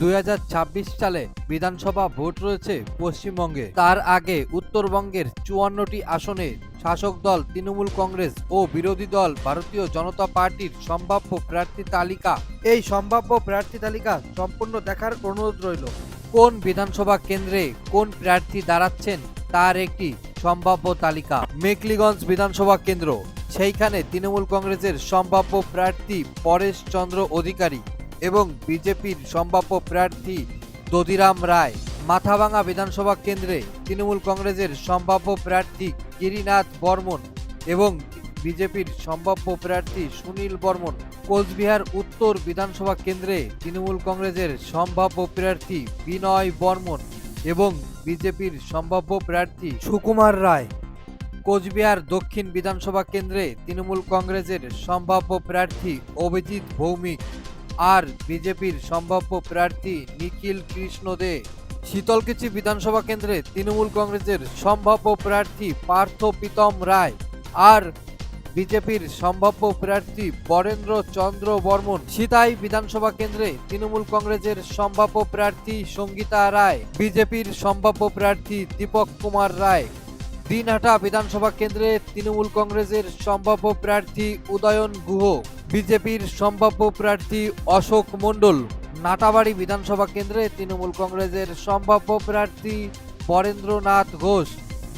দুই হাজার ছাব্বিশ সালে বিধানসভা ভোট রয়েছে পশ্চিমবঙ্গে। তার আগে উত্তরবঙ্গের চুয়ান্নটি আসনে শাসক দল তৃণমূল কংগ্রেস ও বিরোধী দল ভারতীয় জনতা পার্টির সম্ভাব্য প্রার্থী তালিকা। এই সম্ভাব্য প্রার্থী তালিকা সম্পূর্ণ দেখার অনুরোধ রইল। কোন বিধানসভা কেন্দ্রে কোন প্রার্থী দাঁড়াচ্ছেন তার একটি সম্ভাব্য তালিকা। মেকলিগঞ্জ বিধানসভা কেন্দ্র, সেইখানে তৃণমূল কংগ্রেসের সম্ভাব্য প্রার্থী পরেশ চন্দ্র অধিকারী। এবং বিজেপির সম্ভাব্য প্রার্থী দদিরাম রায়। মাথাভাঙা বিধানসভা কেন্দ্রে তৃণমূল কংগ্রেসের সম্ভাব্য প্রার্থী গিরিনাথ বর্মন এবং বিজেপির সম্ভাব্য প্রার্থী সুনীল বর্মন। কোচবিহার উত্তর বিধানসভা কেন্দ্রে তৃণমূল কংগ্রেসের সম্ভাব্য প্রার্থী বিনয় বর্মন এবং বিজেপির সম্ভাব্য প্রার্থী সুকুমার রায়। কোচবিহার দক্ষিণ বিধানসভা কেন্দ্রে তৃণমূল কংগ্রেসের সম্ভাব্য প্রার্থী অভিজিৎ ভৌমিক। আর বিজেপির সম্ভাব্য প্রার্থী নিখিল কৃষ্ণ দে। শীতলকুচি বিধানসভা কেন্দ্রে তৃণমূল কংগ্রেসের সম্ভাব্য প্রার্থী পার্থ প্রীতম রায় আর বিজেপির সম্ভাব্য প্রার্থী বরেন্দ্র চন্দ্র বর্মন। সিতাই বিধানসভা কেন্দ্রে তৃণমূল কংগ্রেসের সম্ভাব্য প্রার্থী সঙ্গীতা রায়, বিজেপির সম্ভাব্য প্রার্থী দীপক কুমার রায়। দিনহাটা বিধানসভা কেন্দ্রে তৃণমূল কংগ্রেসের সম্ভাব্য প্রার্থী উদয়ন গুহ। বিজেপির সম্ভাব্য প্রার্থী অশোক মণ্ডল। নাটাবাড়ি বিধানসভা কেন্দ্রে তৃণমূল কংগ্রেসের সম্ভাব্য প্রার্থী বরেন্দ্রনাথ ঘোষ।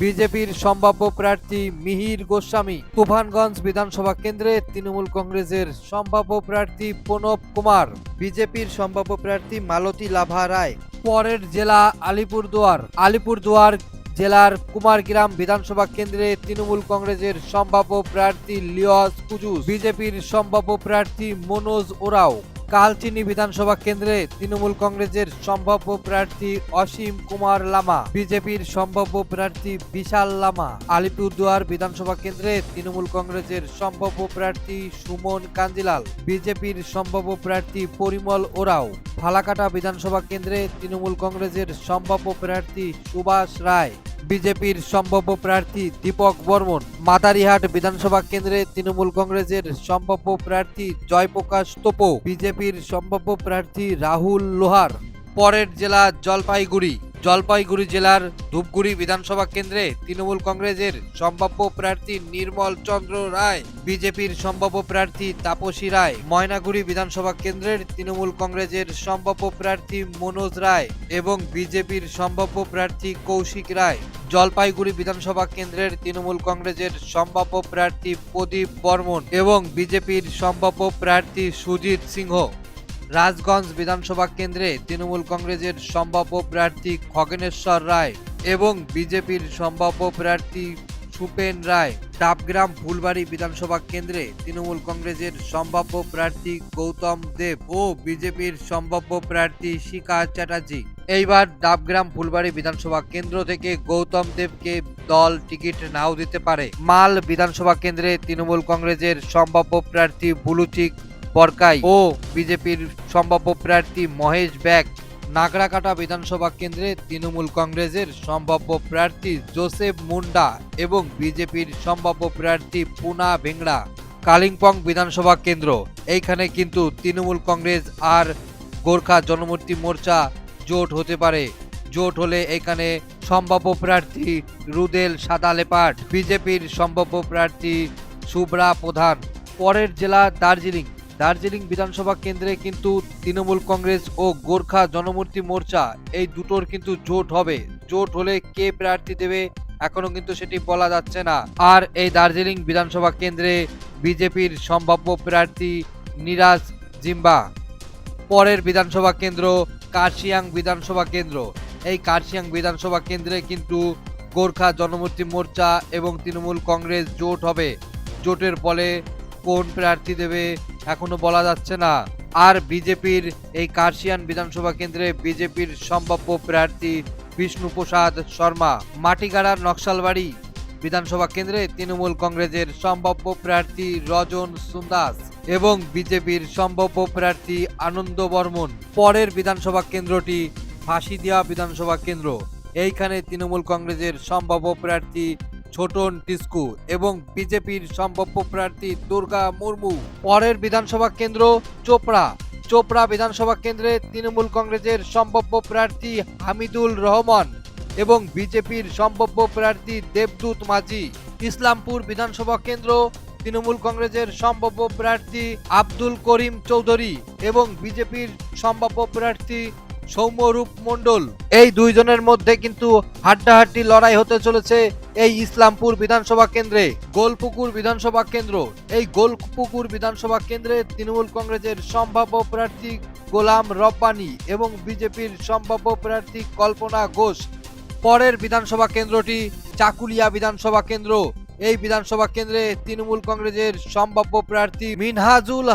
বিজেপির সম্ভাব্য প্রার্থী মিহির গোস্বামী। তুফানগঞ্জ বিধানসভা কেন্দ্রে তৃণমূল কংগ্রেসের সম্ভাব্য প্রার্থী প্রণব কুমার। বিজেপির সম্ভাব্য প্রার্থী মালতী লাভা রায়। পরের জেলা আলিপুরদুয়ার। আলিপুরদুয়ার জেলার কুমারগ্রাম বিধানসভা কেন্দ্রে তৃণমূল কংগ্রেসের সম্ভাব্য প্রার্থী লিওয়াজ কুজুস, বিজেপির সম্ভাব্য প্রার্থী মনোজ ওরাও। কালচিনি বিধানসভা কেন্দ্রে তৃণমূল কংগ্রেসের সম্ভাব্য প্রার্থী অসীম কুমার লামা, বিজেপির সম্ভাব্য প্রার্থী বিশাল লামা, আলিপুরদুয়ার বিধানসভা কেন্দ্রে তৃণমূল কংগ্রেসের সম্ভাব্য প্রার্থী সুমন কাঞ্জিলাল, বিজেপির সম্ভাব্য প্রার্থী পরিমল ওরাও। ফালাকাটা বিধানসভা কেন্দ্রে তৃণমূল কংগ্রেসের সম্ভাব্য প্রার্থী সুভাষ রায়। বিজেপির সম্ভাব্য প্রার্থী দীপক বর্মন। মাদারিহাট বিধানসভা কেন্দ্রে তৃণমূল কংগ্রেসের সম্ভাব্য প্রার্থী জয়প্রকাশ তোপো, বিজেপির সম্ভাব্য প্রার্থী রাহুল লোহার। পরের জেলা জলপাইগুড়ি। জলপাইগুড়ি জেলার ধূপগুড়ি বিধানসভা কেন্দ্রে তৃণমূল কংগ্রেসের সম্ভাব্য প্রার্থী নির্মল চন্দ্র রায়, বিজেপির সম্ভাব্য প্রার্থী তাপসী রায়। ময়নাগুড়ি বিধানসভা কেন্দ্রের তৃণমূল কংগ্রেসের সম্ভাব্য প্রার্থী মনোজ রায় এবং বিজেপির সম্ভাব্য প্রার্থী কৌশিক রায়। জলপাইগুড়ি বিধানসভা কেন্দ্রের তৃণমূল কংগ্রেসের সম্ভাব্য প্রার্থী প্রদীপ বর্মন এবং বিজেপির সম্ভাব্য প্রার্থী সুজিত সিংহ। রাজগঞ্জ বিধানসভা কেন্দ্রে তৃণমূল কংগ্রেসের সম্ভাব্য প্রার্থী খগেনেশ্বর রায় এবং বিজেপির সম্ভাব্য প্রার্থী সুপেন রায়। ডাবগ্রাম ফুলবাড়ি বিধানসভা কেন্দ্রে তৃণমূল কংগ্রেসের সম্ভাব্য প্রার্থী গৌতম দেব ও বিজেপির সম্ভাব্য প্রার্থী শিখা চ্যাটার্জি। এইবার ডাবগ্রাম ফুলবাড়ি বিধানসভা কেন্দ্র থেকে গৌতম দেবকে দল টিকিট নাও দিতে পারে। মাল বিধানসভা কেন্দ্রে তৃণমূল কংগ্রেসের সম্ভাব্য প্রার্থী বুলুচিক বরকাই ও বিজেপির সম্ভাব্য প্রার্থী মহেশ ব্যাগ নাগরাকাটা বিধানসভা কেন্দ্রে তৃণমূল কংগ্রেসের সম্ভাব্য প্রার্থী জোসেফ মুন্ডা এবং বিজেপির সম্ভাব্য প্রার্থী পুনা ভেংড়া। কালিম্পং বিধানসভা কেন্দ্র। এইখানে কিন্তু তৃণমূল কংগ্রেস আর গোর্খা জনমূর্তি মোর্চা জোট হতে পারে। জোট হলে এখানে সম্ভাব্য প্রার্থী রুদেল সাদা লেপাট বিজেপির সম্ভাব্য প্রার্থী শুভ্রা প্রধান। পরের জেলা দার্জিলিং। দার্জিলিং বিধানসভা কেন্দ্রে কিন্তু তৃণমূল কংগ্রেস ও গোর্খা জনমূর্তি মোর্চা, এই দুটোর কিন্তু জোট হবে। জোট হলে কে প্রার্থী দেবে এখনও কিন্তু সেটি বলা যাচ্ছে না। আর এই দার্জিলিং বিধানসভা কেন্দ্রে বিজেপির সম্ভাব্য প্রার্থী নিরাজ জিম্বা। পরের বিধানসভা কেন্দ্র কার্শিয়াং বিধানসভা কেন্দ্র। এই কার্শিয়াং বিধানসভা কেন্দ্রে কিন্তু গোর্খা জনমূর্তি মোর্চা এবং তৃণমূল কংগ্রেস জোট হবে। জোটের ফলে কোন প্রার্থী দেবে এখনও বলা যাচ্ছে না। আর বিজেপির এই কার্শিয়ান বিধানসভা কেন্দ্রে বিজেপির সম্ভাব্য প্রার্থী বিষ্ণুপ্রসাদ শর্মা, মাটিগাড়ার নকশালবাড়ি বিধানসভা কেন্দ্রে তৃণমূল কংগ্রেসের সম্ভাব্য প্রার্থী রজন সুন্দাস এবং বিজেপির সম্ভাব্য প্রার্থী আনন্দ বর্মন। পরের বিধানসভা কেন্দ্রটি ফাঁসিদিয়া বিধানসভা কেন্দ্র। এইখানে তৃণমূল কংগ্রেসের সম্ভাব্য প্রার্থী ছোটন টিস্কু এবং বিজেপির সম্ভাব্য প্রার্থী দুর্গা মুর্মু। পরের বিধানসভা কেন্দ্র চোপড়া। চোপড়া বিধানসভা কেন্দ্রে তৃণমূল কংগ্রেসের সম্ভাব্য প্রার্থী হামিদুল রহমান এবং বিজেপির সম্ভাব্য প্রার্থী দেবদূত মাঝি। ইসলামপুর বিধানসভা কেন্দ্র তৃণমূল কংগ্রেসের সম্ভাব্য প্রার্থী আব্দুল করিম চৌধুরী এবং বিজেপির সম্ভাব্য প্রার্থী সৌম্যরূপ মণ্ডল। এই দুইজনের মধ্যে কিন্তু হাড্ডাহাড্ডি লড়াই হতে চলেছে এই ইসলামপুর বিধানসভা কেন্দ্রে, গোলপুকুর বিধানসভা কেন্দ্র, এই গোলপুকুর বিধানসভা কেন্দ্রে তৃণমূল কংগ্রেসের সম্ভাব্য প্রার্থী গোলাম রব্বানি এবং বিজেপির সম্ভাব্য প্রার্থী কল্পনা ঘোষ। পরের বিধানসভা কেন্দ্রটি চাকুলিয়া বিধানসভা কেন্দ্র। এই বিধানসভা কেন্দ্রে তৃণমূল কংগ্রেসের সম্ভাব্য প্রার্থী মিনহাজুল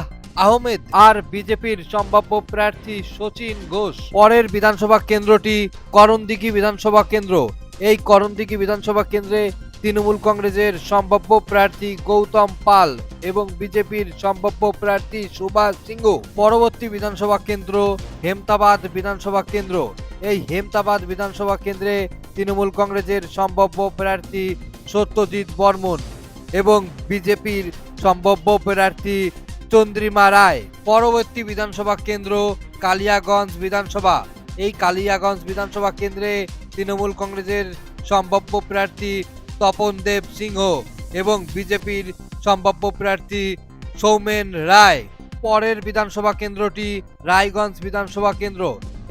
আহমেদ আর বিজেপির সম্ভাব্য প্রার্থী সচিন ঘোষ। পরের বিধানসভা কেন্দ্রটি করণদিঘি বিধানসভা কেন্দ্র। এই করণদিঘি বিধানসভা কেন্দ্রে তৃণমূল কংগ্রেসের সম্ভাব্য প্রার্থী গৌতম পাল এবং বিজেপির সম্ভাব্য প্রার্থী সুভাষ সিংহ। পরবর্তী বিধানসভা কেন্দ্র হেমতাবাদ বিধানসভা কেন্দ্র। এই হেমতাবাদ বিধানসভা কেন্দ্রে তৃণমূল কংগ্রেসের সম্ভাব্য প্রার্থী সত্যজিৎ বর্মন এবং বিজেপির সম্ভাব্য প্রার্থী চন্দ্রিমা রায়। পরবর্তী বিধানসভা কেন্দ্র কালিয়াগঞ্জ বিধানসভা। এই কালিয়াগঞ্জ বিধানসভা কেন্দ্রে তৃণমূল কংগ্রেসের সম্ভাব্য প্রার্থী তপন দেব সিংহ এবং বিজেপির সম্ভাব্য প্রার্থী সৌমেন রায়। পরের বিধানসভা কেন্দ্রটি রায়গঞ্জ বিধানসভা কেন্দ্র।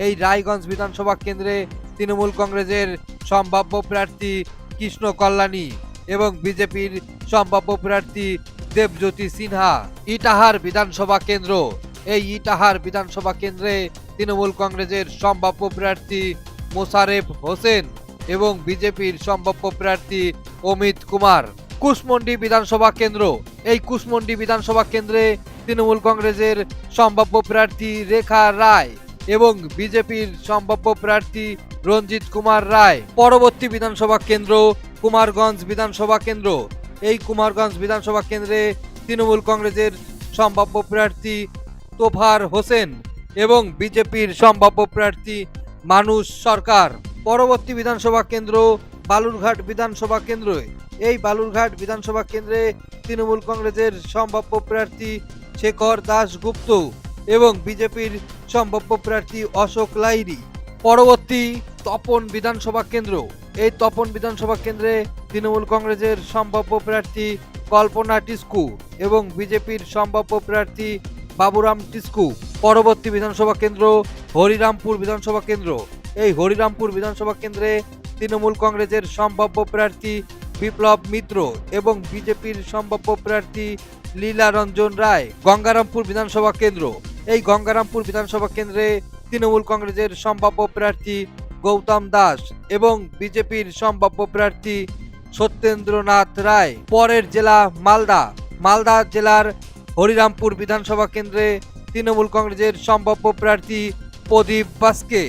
এই রায়গঞ্জ বিধানসভা কেন্দ্রে তৃণমূল কংগ্রেসের সম্ভাব্য প্রার্থী কৃষ্ণ কল্যাণী এবং বিজেপির সম্ভাব্য প্রার্থী দেবজ্যোতি সিনহা। ইটাহার বিধানসভা কেন্দ্র। এই ইটাহার বিধানসভা কেন্দ্রে তৃণমূল কংগ্রেসের সম্ভাব্য প্রার্থী মোশারেফ হোসেন এবং বিজেপির সম্ভাব্য প্রার্থী অমিত কুমার। কুশমন্ডি বিধানসভা কেন্দ্র। এই কুশমন্ডি বিধানসভা কেন্দ্রে তৃণমূল কংগ্রেসের সম্ভাব্য প্রার্থী রেখা রায় এবং বিজেপির সম্ভাব্য প্রার্থী রঞ্জিত কুমার রায়। পরবর্তী বিধানসভা কেন্দ্র কুমারগঞ্জ বিধানসভা কেন্দ্র। এই কুমারগঞ্জ বিধানসভা কেন্দ্রে তৃণমূল কংগ্রেসের সম্ভাব্য প্রার্থী তোফার হোসেন এবং বিজেপির সম্ভাব্য প্রার্থী মানুষ সরকার। পরবর্তী বিধানসভা কেন্দ্র বালুরঘাট বিধানসভা কেন্দ্র এই বালুরঘাট বিধানসভা কেন্দ্রে তৃণমূল কংগ্রেসের সম্ভাব্য প্রার্থী শেখর দাস গুপ্ত এবং বিজেপির সম্ভাব্য প্রার্থী অশোক লাইরি পরবর্তী তপন বিধানসভা কেন্দ্র। এই তপন বিধানসভা কেন্দ্রে তৃণমূল কংগ্রেসের সম্ভাব্য প্রার্থী কল্পনা টিস্কু এবং বিজেপির সম্ভাব্য প্রার্থী বাবুরাম টিস্কু। পরবর্তী বিধানসভা কেন্দ্র হরিরামপুর বিধানসভা কেন্দ্র। এই হরিরামপুর বিধানসভা কেন্দ্রে তৃণমূল কংগ্রেসের সম্ভাব্য প্রার্থী বিপ্লব মিত্র এবং বিজেপির সম্ভাব্য প্রার্থী লীলা রঞ্জন রায় গঙ্গারামপুর বিধানসভা কেন্দ্র। এই গঙ্গারামপুর বিধানসভা কেন্দ্রে তৃণমূল কংগ্রেসের সম্ভাব্য প্রার্থী গৌতম দাস এবং বিজেপির সম্ভাব্য প্রার্থী সত্যেন্দ্রনাথ রায়। পরের জেলা মালদা। মালদা জেলার হরিরামপুর বিধানসভা কেন্দ্রে তৃণমূল কংগ্রেসের সম্ভাব্য প্রার্থী প্রদীপ বাস্কে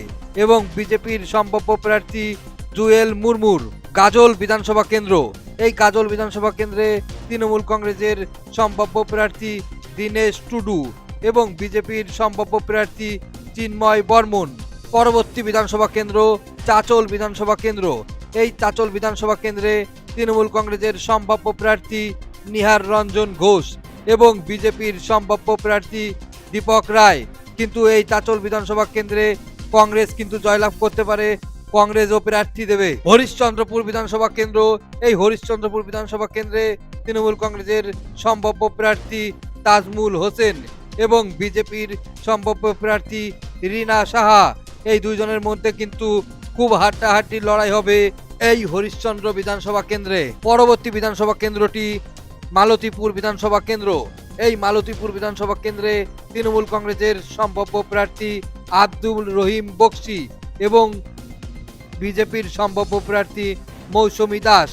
এবং বিজেপির সম্ভাব্য প্রার্থী জুয়েল মুরমুর গাজল বিধানসভা কেন্দ্র। এই গাজল বিধানসভা কেন্দ্রে তৃণমূল কংগ্রেসের সম্ভাব্য প্রার্থী দীনেশ টুডু এবং বিজেপির সম্ভাব্য প্রার্থী চিন্ময় বর্মন। পরবর্তী বিধানসভা কেন্দ্র চাচল বিধানসভা কেন্দ্র। এই চাচল বিধানসভা কেন্দ্রে তৃণমূল কংগ্রেসের সম্ভাব্য প্রার্থী নিহার রঞ্জন ঘোষ এবং বিজেপির সম্ভাব্য প্রার্থী দীপক রায়। কিন্তু এই চাচল বিধানসভা কেন্দ্রে কংগ্রেস কিন্তু জয়লাভ করতে পারে, কংগ্রেসও প্রার্থী দেবে। হরিশ্চন্দ্রপুর বিধানসভা কেন্দ্র, এই হরিশ্চন্দ্রপুর বিধানসভা কেন্দ্রে তৃণমূল কংগ্রেসের সম্ভাব্য প্রার্থী তাজমুল হোসেন এবং বিজেপির সম্ভাব্য প্রার্থী রিনা সাহা। এই দুইজনের মধ্যে কিন্তু খুব হাড্ডাহাড্ডি লড়াই হবে এই হরিশ্চন্দ্র বিধানসভা কেন্দ্রে। পরবর্তী বিধানসভা কেন্দ্রটি মালতীপুর বিধানসভা কেন্দ্র। এই মালতীপুর বিধানসভা কেন্দ্রে তৃণমূল কংগ্রেসের সম্ভাব্য প্রার্থী আব্দুল রহিম বক্সি এবং বিজেপির সম্ভাব্য প্রার্থী মৌসুমী দাস।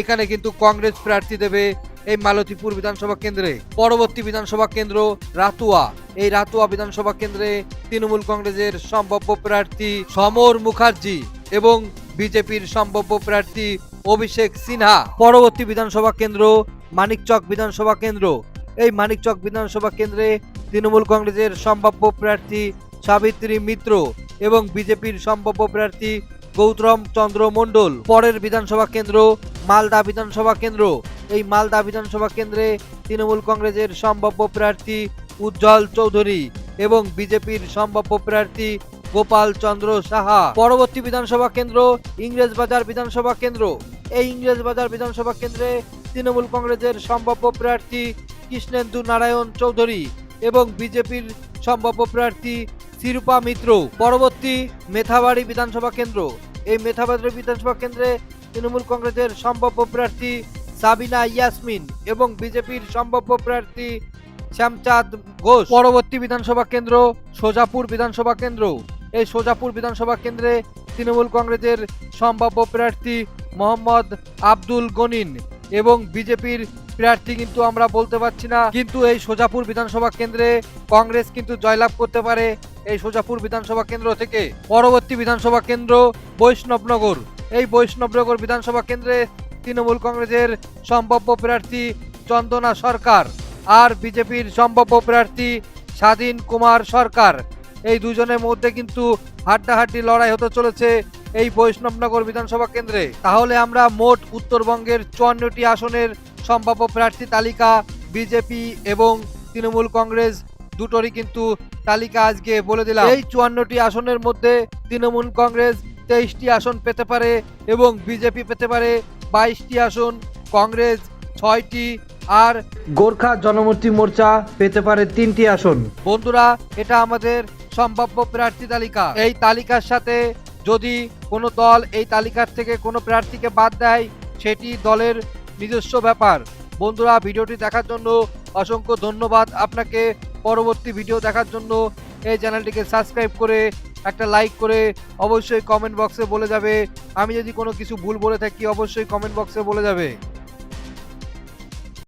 এখানে কিন্তু কংগ্রেস প্রার্থী দেবে এই মালতীপুর বিধানসভা কেন্দ্রে। পরবর্তী বিধানসভা কেন্দ্র রাতুয়া। এই রাতুয়া বিধানসভা কেন্দ্রে তৃণমূল কংগ্রেসের সম্ভাব্য প্রার্থী সমর মুখার্জি এবং বিজেপির সম্ভাব্য প্রার্থী অভিষেক সিনহা। পরবর্তী বিধানসভা কেন্দ্র মানিকচক বিধানসভা কেন্দ্র। এই মানিকচক বিধানসভা কেন্দ্রে তৃণমূল কংগ্রেসের সম্ভাব্য প্রার্থী সাবিত্রী মিত্র এবং বিজেপির সম্ভাব্য প্রার্থী গৌতম চন্দ্র মণ্ডল। পরের বিধানসভা কেন্দ্র মালদা বিধানসভা কেন্দ্র। এই মালদা বিধানসভা কেন্দ্রে তৃণমূল কংগ্রেসের সম্ভাব্য প্রার্থী উজ্জ্বল চৌধুরী এবং বিজেপির সম্ভাব্য প্রার্থী গোপাল চন্দ্র সাহা। পরবর্তী বিধানসভা কেন্দ্র ইংরেজবাজার বিধানসভা কেন্দ্র। এই ইংরেজবাজার বিধানসভা কেন্দ্রে তৃণমূল কংগ্রেসের সম্ভাব্য প্রার্থী কৃষ্ণেন্দু নারায়ণ চৌধুরী এবং বিজেপির সম্ভাব্য প্রার্থী শিরূপা মিত্র। পরবর্তী মেথাবাড়ি বিধানসভা কেন্দ্র। এই মেথাবাড়ি বিধানসভা কেন্দ্রে তৃণমূল কংগ্রেসের সম্ভাব্য প্রার্থী সাবিনা ইয়াসমিন এবং বিজেপির সম্ভাব্য প্রার্থী শ্যামচাঁদ ঘোষ। পরবর্তী বিধানসভা কেন্দ্র সোজাপুর বিধানসভা কেন্দ্র। এই সোজাপুর বিধানসভা কেন্দ্রে তৃণমূল কংগ্রেসের সম্ভাব্য প্রার্থী মোহাম্মদ আব্দুল গনিন এবং বিজেপির প্রার্থী কিন্তু আমরা বলতে পারছি না। কিন্তু এই সোজাপুর বিধানসভা কেন্দ্রে কংগ্রেস কিন্তু জয়লাভ করতে পারে এই সোজাপুর বিধানসভা কেন্দ্র থেকে। পরবর্তী বিধানসভা কেন্দ্র বৈষ্ণবনগর। এই বৈষ্ণবনগর বিধানসভা কেন্দ্রে তৃণমূল কংগ্রেসের সম্ভাব্য প্রার্থী চন্দনা সরকার আর বিজেপির সম্ভাব্য প্রার্থী স্বাধীন কুমার সরকার। এই দুজনের মধ্যে কিন্তু হাড্ডাহাড্ডি লড়াই হতে চলেছে এই বৈষ্ণবনগর বিধানসভা কেন্দ্রে। তাহলে আমরা মোট উত্তরবঙ্গের চুয়ান্নটি আসনের সম্ভাব্য প্রার্থী তালিকা বিজেপি এবং তৃণমূল কংগ্রেস দুটোরই কিন্তু তালিকা আজকে বলে দিলাম। এই চুয়ান্নটি আসনের মধ্যে তৃণমূল কংগ্রেস তেইশটি আসন পেতে পারে এবং বিজেপি পেতে পারে বাইশটি আসন কংগ্রেস ছয়টি আর গোর্খা জনমুক্তি মোর্চা পেতে পারে তিনটি আসন। বন্ধুরা এটা আমাদের সম্ভাব্য প্রার্থী তালিকা। এই তালিকার সাথে যদি কোনো দল এই তালিকার থেকে কোনো প্রার্থীকে বাদ দেয় সেটি দলের নিজস্ব ব্যাপার। বন্ধুরা, ভিডিওটি দেখার জন্য অসংখ্য ধন্যবাদ। আপনাকে পরবর্তী ভিডিও দেখার জন্য এই চ্যানেলটিকে সাবস্ক্রাইব করে একটা লাইক করে অবশ্যই কমেন্ট বক্সে বলে যাবে। আমি যদি কোনো কিছু ভুল বলে থাকি, অবশ্যই কমেন্ট বক্সে বলে যাবে।